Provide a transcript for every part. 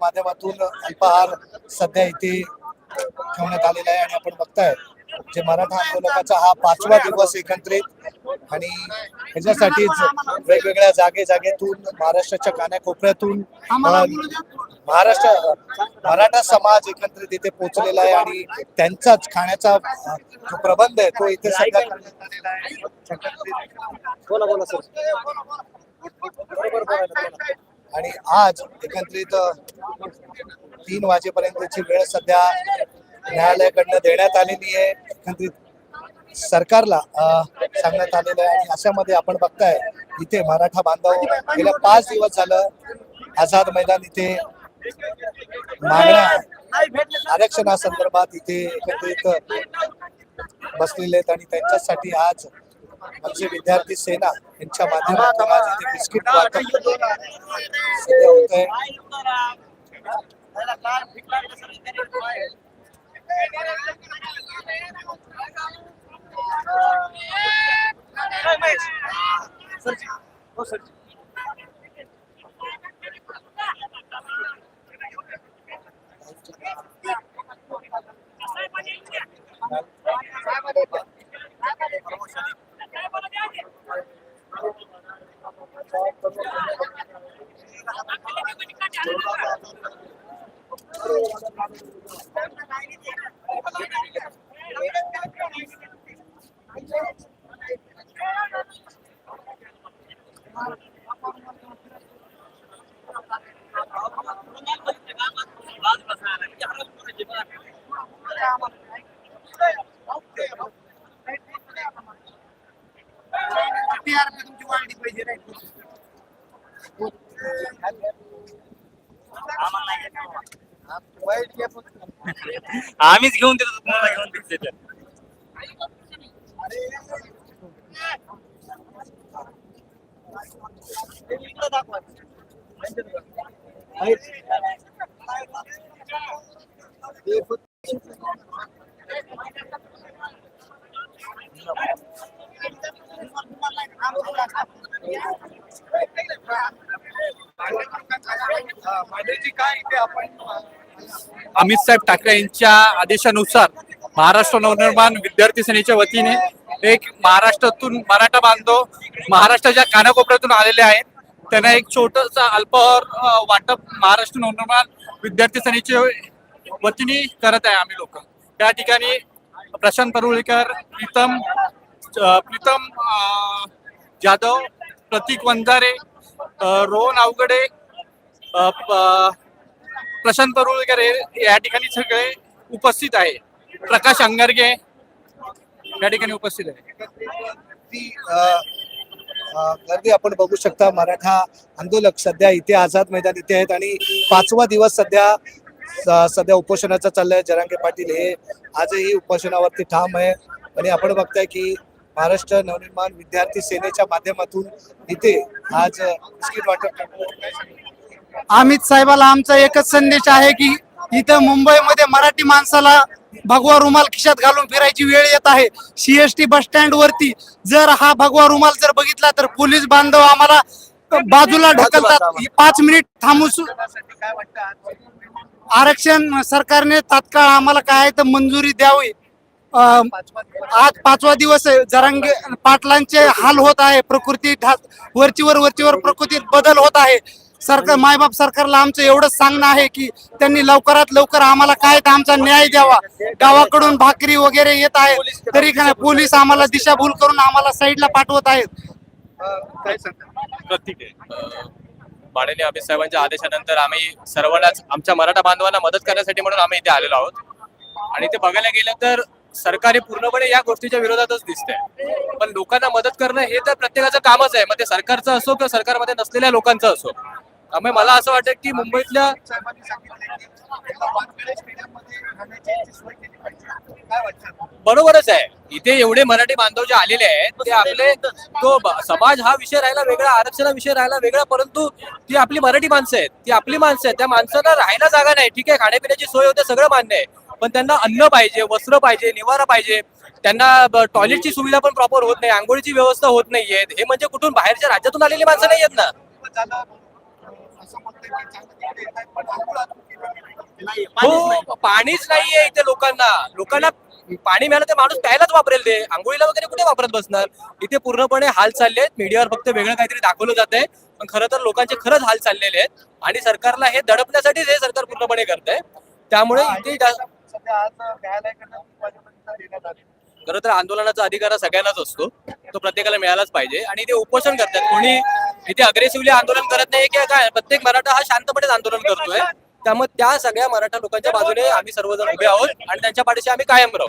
माध्यमातून अल्पाहार सध्या इथे ठेवण्यात आलेला आहे आणि आपण बघताय जे मराठा आंदोलनाचा हा पाचवा दिवस एकत्रित आणि ह्याच्यासाठीच वेगवेगळ्या जागे जागेतून महाराष्ट्राच्या कानाकोपऱ्यातून महाराष्ट्र मराठा समाज एकत्रित इथे पोहोचलेला आहे आणि त्यांचाच खाण्याचा जो प्रबंध आहे तो इथे सध्या करण्यात आलेला आहे बोला बोला सर आणि आज एकत्रित तीन वाजेपर्यंतची वेळ सध्या न्यायालयाकडनं देण्यात आलेली आहे. एकत्रित सरकारला सांगण्यात आलेलं आहे आणि अशामध्ये आपण बघताय इथे मराठा बांधव गेल्या पाच दिवस झालं आझाद मैदान इथे मागण्या आरक्षणासंदर्भात इथे एकत्रित बसलेले आहेत आणि त्यांच्यासाठी आज आमचे विद्यार्थी सेना यांच्या माध्यमातून आज इथे बिस्किट वाटप सध्या होत आहे. हो, आम्हीच घेऊन देतो तुम्हाला घेऊन देतो तिथे. अमित साहेब ठाकरे यांच्या आदेशानुसार महाराष्ट्र नवनिर्माण विद्यार्थी सेनेच्या वतीने एक महाराष्ट्रातून मराठा बांधव महाराष्ट्राच्या कानाकोपऱ्यातून आलेले आहेत. त्यांना एक छोटस अल्पहार वाटप महाराष्ट्र नवनिर्माण विद्यार्थी सेनेच्या वतीने करत आहे आम्ही लोक. त्या ठिकाणी प्रशांत परुळेकर प्रीतम प्रीतम जाधव प्रतीक वंजारे रोहन अवगडे प- प्रशांत परुळेकर या ठिकाणी सगळे उपस्थित आहे प्रकाश अंगारगे या ठिकाणी उपस्थित आहे गर्दी आपण बघू शकता मराठा आंदोलक सध्या इथे आझाद मैदान इथे आहेत आणि पाचवा दिवस सध्या सध्या उपोषणाचा चाललाय जरांगे पाटील हे आजही उपोषणावरती ठाम आहे आणि आपण बघताय की महाराष्ट्र नवनिर्माण विद्यार्थी सेनेच्या माध्यमातून इथे आज बिस्किट वाटप. अमित साहेबाला आमचा एकच संदेश आहे की इथं मुंबईमध्ये मराठी माणसाला भगवा रुमाल खिशात घालून फिरायची वेळ येत आहे. सीएसटी बस स्टँड वरती जर हा भगवा रुमाल जर बघितला तर पोलीस बांधव आम्हाला बाजूला ढकलतात. पाच मिनिट थांबू? आरक्षण सरकारने तात्काळ आम्हाला काय तर मंजुरी द्यावी. आज पाचवा दिवस आहे. जरांगे पाटलांचे हाल होत आहे. प्रकृती वरचीवर वरचीवर प्रकृतीत बदल होत आहे. सरकार मायबाप सरकारला आमचं एवढंच सांगणं आहे की त्यांनी लवकरात लवकर आम्हाला काय तर आमचा न्याय द्यावा. गावाकडून भाकरी वगैरे येत आहे. तरी काय पोलीस आम्हाला दिशाभूल करून आम्हाला साईडला पाठवत आहेत. काय आहे. माननीय अमित साहेबांच्या आदेशानंतर आम्ही सर्वांनाच आमच्या मराठा बांधवांना मदत करण्यासाठी म्हणून आम्ही इथे आलेलो आहोत. आणि ते बघायला गेलं तर सरकारी पूर्णपणे या गोष्टीच्या विरोधातच दिसतंय. पण लोकांना मदत करणं हे तर प्रत्येकाचं कामच आहे. मग ते सरकारचं असो किंवा सरकारमध्ये नसलेल्या लोकांचं असो. त्यामुळे मला असं वाटतं की मुंबईतल्या बरोबरच आहे. इथे एवढे मराठी बांधव जे आलेले आहेत ते आपले तो समाज हा विषय राहिला वेगळा आरक्षणा विषय राहिला वेगळा परंतु ती आपली मराठी माणसं आहेत. ती आपली माणसं आहेत. त्या माणसांना राहायला जागा नाही. ठीक आहे खाण्यापिण्याची सोय होते सगळं मान्य आहे. पण त्यांना अन्न पाहिजे वस्त्र पाहिजे निवारा पाहिजे. त्यांना टॉयलेटची सुविधा पण प्रॉपर होत नाही आंघोळीची व्यवस्था होत नाहीये. हे म्हणजे कुठून? बाहेरच्या राज्यातून आलेली माणसं नाही आहेत ना हो पाणीच नाहीये इथे लोकांना. लोकांना पाणी मिळालं तर माणूस प्यायलाच वापरेल ते. आंघोळीला वगैरे कुठे वापरत बसणार? इथे पूर्णपणे हाल चालले आहेत. मीडियावर फक्त वेगळं काहीतरी दाखवलं जात आहे. पण खरं तर लोकांचे खरंच हाल चाललेले आहेत. आणि सरकारला हे दडपण्यासाठीच हे सरकार पूर्णपणे करत आहे त्यामुळे इथे खरं तर आंदोलनाचा अधिकार सगळ्यांनाच असतो. तो प्रत्येकाला मिळालाच पाहिजे. आणि ते उपोषण करतात. कोणी इथे अग्रेसिव्हली आंदोलन करत नाही किंवा काय? प्रत्येक मराठा हा शांतपणेच आंदोलन करतोय. त्यामुळे त्या सगळ्या मराठा लोकांच्या बाजूने आम्ही सर्वजण उभे आहोत आणि त्यांच्या पाठीशी आम्ही कायम राहू.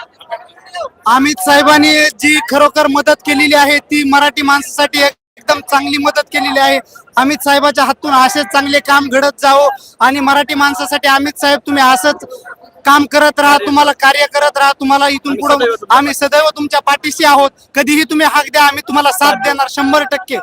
अमित साहेबांनी जी खरोखर मदत केलेली आहे ती मराठी माणसासाठी एकदम चांगली मदत केलेली आहे. अमित साहेबाच्या हातून असेच चांगले काम घडत जावो आणि मराठी माणसासाठी अमित साहेब तुम्ही असंच काम करत राहा तुम्हाला कार्य करत राहा तुम्हाला इथून पुढे आम्ही सदैव तुमच्या पाठीशी आहोत. कधीही तुम्ही हाक द्या आम्ही तुम्हाला साथ देणार शंभर टक्के.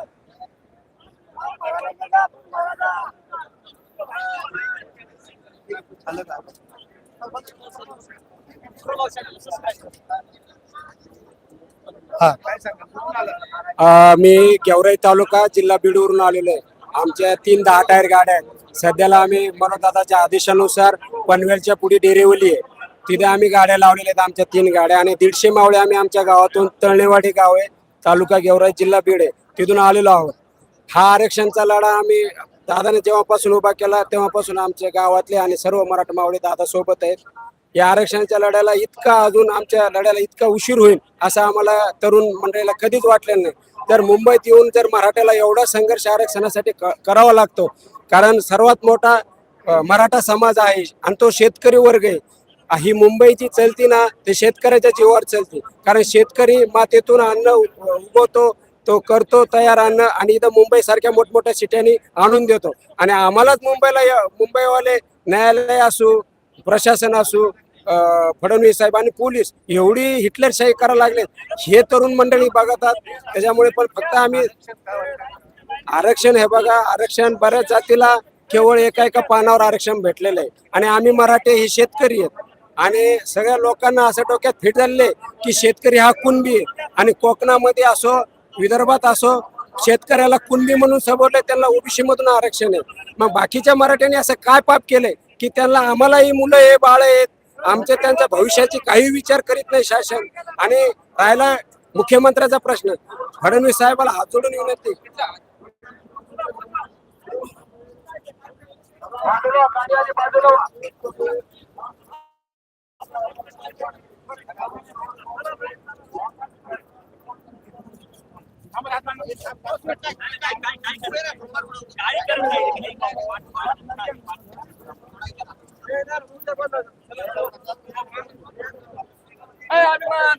हा. मी गेवराई तालुका जिल्हा बीडवरून आलेलो आहे. आमच्या तीन दहा टायर गाड्या आहेत. सध्याला आम्ही मनोदादाच्या आदेशानुसार पनवेलच्या पुढे डेरेवली आहे. तिथे आम्ही गाड्या लावलेल्या आहेत आमच्या तीन गाड्या आणि दीडशे मावळे आम्ही आमच्या गावातून तळणेवाडी गाव आहे तालुका गेवराई जिल्हा बीड आहे. तिथून आलेलो आहोत. हा आरक्षणचा लढा आम्ही दादाने जेव्हापासून उभा केला तेव्हापासून आमच्या गावातले आणि सर्व मराठा मावळे दादा सोबत आहेत. या आरक्षणाच्या लढ्याला इतका अजून आमच्या लढ्याला इतका उशीर होईल असं आम्हाला तरुण मंडळीला कधीच वाटलं नाही. तर मुंबईत येऊन जर मराठ्याला एवढा संघर्ष आरक्षणासाठी क- करावा लागतो कारण सर्वात मोठा मराठा समाज आहे आणि तो शेतकरी वर्ग आहे. ही मुंबईची चलती ना ते शेतकऱ्याच्या जीवावर चलते. कारण शेतकरी मातेतून अन्न उ- उगवतो तो करतो तयार अन्न आणि इथं मुंबई सारख्या मोठमोठ्या सिट्यांनी आणून देतो. आणि आम्हालाच मुंबईला य- मुंबईवाले न्यायालय असू प्रशासन असू फडणवीस साहेब आणि पोलीस एवढी हिटलरशाही करायला लागले. हे तरुण मंडळी बघतात. त्याच्यामुळे पण फक्त आम्ही आरक्षण हे बघा आरक्षण बऱ्याच जातीला केवळ एका एका पानावर आरक्षण भेटलेलं आहे. आणि आम्ही मराठे हे शेतकरी आहेत. आणि सगळ्या लोकांना असं डोक्यात फिट झाले की शेतकरी हा कुणबी आहे. आणि कोकणामध्ये असो विदर्भात असो शेतकऱ्याला कुणबी म्हणून संबोधलंय त्यांना ओबीसी मधून आरक्षण आहे. मग बाकीच्या मराठ्यांनी असं काय पाप केलंय की त्यांना आम्हालाही मुलं आहे बाळ आहेत आमच्या त्यांच्या भविष्याची काही विचार करीत नाही शासन. आणि राहिला मुख्यमंत्र्याचा प्रश्न. फडणवीस साहेबाला हात जोडून विनंती. Come on.